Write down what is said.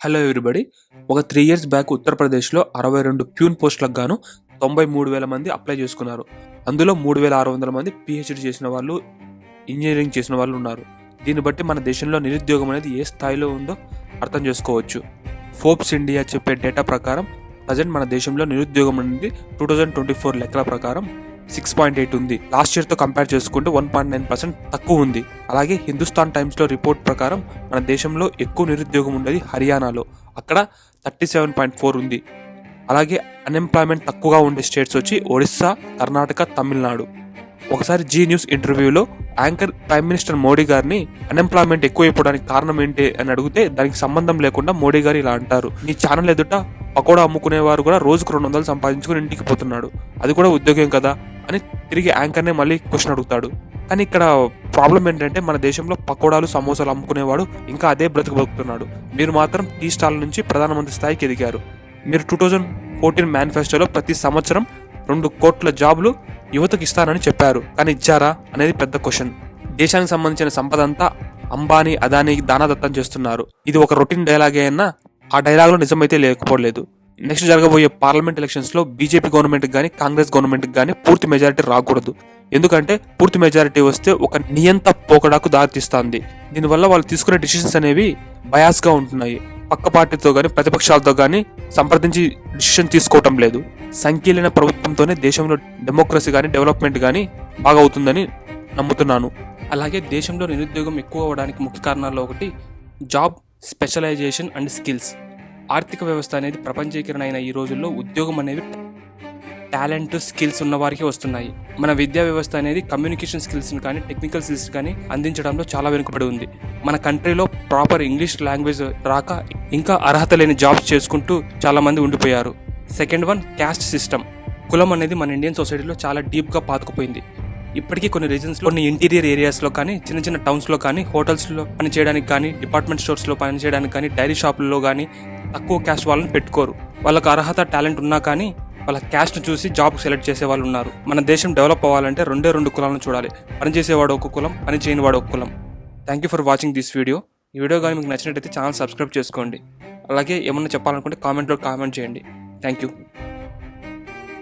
Hello everybody. ఒక three years back ఉత్తరప్రదేశ్లో అరవై రెండు ప్యూన్ పోస్టులకు గాను తొంభై మూడు వేల మంది అప్లై చేసుకున్నారు. అందులో మూడు వేల ఆరు వందల మంది పిహెచ్డి చేసిన వాళ్ళు ఇంజనీరింగ్ చేసిన వాళ్ళు ఉన్నారు. దీన్ని బట్టి మన దేశంలో నిరుద్యోగం అనేది ఏ స్థాయిలో ఉందో అర్థం చేసుకోవచ్చు. ఫోర్బ్స్ ఇండియా చెప్పే డేటా ప్రకారం ప్రజెంట్ మన దేశంలో నిరుద్యోగం అనేది టూ థౌజండ్ ట్వంటీ ఫోర్ లెక్కల ప్రకారం సిక్స్ పాయింట్ ఎయిట్ ఉంది. లాస్ట్ ఇయర్తో కంపేర్ చేసుకుంటే వన్ పాయింట్ నైన్ పర్సెంట్ తక్కువ ఉంది. అలాగే హిందుస్థాన్ టైమ్స్లో రిపోర్ట్ ప్రకారం మన దేశంలో ఎక్కువ నిరుద్యోగం ఉండేది హర్యానాలో. అక్కడ థర్టీ సెవెన్ పాయింట్ ఫోర్ ఉంది. అలాగే అన్ఎంప్లాయ్మెంట్ తక్కువగా ఉండే స్టేట్స్ వచ్చి ఒడిస్సా కర్ణాటక తమిళనాడు. ఒకసారి జీ న్యూస్ ఇంటర్వ్యూలో యాంకర్ ప్రైమ్ మినిస్టర్ మోడీ గారిని అన్ఎంప్లాయ్మెంట్ ఎక్కువైపోవడానికి కారణం ఏంటి అని అడిగితే దానికి సంబంధం లేకుండా మోడీ గారు ఇలా అంటారు. నీ ఛానల్ ఎదుట పకోడా అమ్ముకునేవారు కూడా రోజుకు రెండు వందలు సంపాదించుకుని ఇంటికి పోతున్నాడు. అది కూడా ఉద్యోగం కదా. అని తిరిగి యాంకర్నే మళ్ళీ క్వశ్చన్ అడుగుతాడు. కానీ ఇక్కడ ప్రాబ్లం ఏంటంటే మన దేశంలో పకోడాలు సమోసాలు అమ్ముకునేవాడు ఇంకా అదే బ్రతుకు బతుకుతున్నాడు మీరు మాత్రం టీ స్టాల్ నుంచి ప్రధానమంత్రి స్థాయికి ఎదిగారు. మీరు టూ థౌజండ్ ఫోర్టీన్ మేనిఫెస్టోలో ప్రతి సంవత్సరం రెండు కోట్ల జాబులు యువతకు ఇస్తానని చెప్పారు. కానీ ఇచ్చారా అనేది పెద్ద క్వశ్చన్. దేశానికి సంబంధించిన సంపద అంతా అంబానీ అదానీకి దానాదత్తం చేస్తున్నారు. ఇది ఒక రొటీన్ డైలాగే అయినా ఆ డైలాగ్లో నిజమైతే లేకపోలేదు. నెక్స్ట్ జరగబోయే పార్లమెంట్ ఎలక్షన్స్లో బీజేపీ గవర్నమెంట్ కానీ కాంగ్రెస్ గవర్నమెంట్ కానీ పూర్తి మెజారిటీ రాకూడదు. ఎందుకంటే పూర్తి మెజారిటీ వస్తే ఒక నియంత పోకడాకు దారితీస్తుంది. దీనివల్ల వాళ్ళు తీసుకునే డిసిషన్స్ అనేవి బయాస్గా ఉంటున్నాయి. పక్క పార్టీతో కానీ ప్రతిపక్షాలతో కానీ సంప్రదించి డిసిషన్ తీసుకోవటం లేదు. సంకీలైన ప్రభుత్వంతోనే దేశంలో డెమోక్రసీ కానీ డెవలప్మెంట్ కానీ బాగా అవుతుందని నమ్ముతున్నాను. అలాగే దేశంలో నిరుద్యోగం ఎక్కువ అవడానికి ముఖ్య కారణాల్లో ఒకటి జాబ్ స్పెషలైజేషన్ అండ్ స్కిల్స్ ఆర్థిక వ్యవస్థ అనేది ప్రపంచీకరణ అయిన ఈ రోజుల్లో ఉద్యోగం అనేది టాలెంట్ స్కిల్స్ ఉన్న వారికి వస్తున్నాయి. మన విద్యా వ్యవస్థ అనేది కమ్యూనికేషన్ స్కిల్స్ని కానీ టెక్నికల్ స్కిల్స్ కానీ అందించడంలో చాలా వెనుకబడి ఉంది. మన కంట్రీలో ప్రాపర్ ఇంగ్లీష్ లాంగ్వేజ్ రాక ఇంకా అర్హత లేని జాబ్స్ చేసుకుంటూ చాలామంది ఉండిపోయారు. Second one caste system. కులం అనేది మన ఇండియన్ సొసైటీలో చాలా డీప్గా పాతుకుపోయింది. ఇప్పటికీ కొన్ని రీజన్స్లో కొన్ని ఇంటీరియర్ ఏరియాస్లో కానీ చిన్న చిన్న టౌన్స్లో కానీ హోటల్స్లో పని చేయడానికి కానీ డిపార్ట్మెంట్ స్టోర్స్లో పని చేయడానికి కానీ డైరీ షాపుల్లో కానీ తక్కువ క్యాస్ట్ వాళ్ళని పెట్టుకోరు. వాళ్ళకి అర్హత టాలెంట్ ఉన్నా కానీ వాళ్ళ క్యాస్ట్ను చూసి జాబ్ సెలెక్ట్ చేసే వాళ్ళు ఉన్నారు. మన దేశం డెవలప్ అవ్వాలంటే రెండే రెండు కులాలను చూడాలి. పనిచేసేవాడు ఒక కులం పని చేయనివాడు ఒక కులం. Thank you for watching this video ఈ వీడియో కానీ మీకు నచ్చినట్టయితే ఛానల్ సబ్స్క్రైబ్ చేసుకోండి. అలాగే ఏమన్నా చెప్పాలనుకుంటే కామెంట్లో కామెంట్ చేయండి. Thank you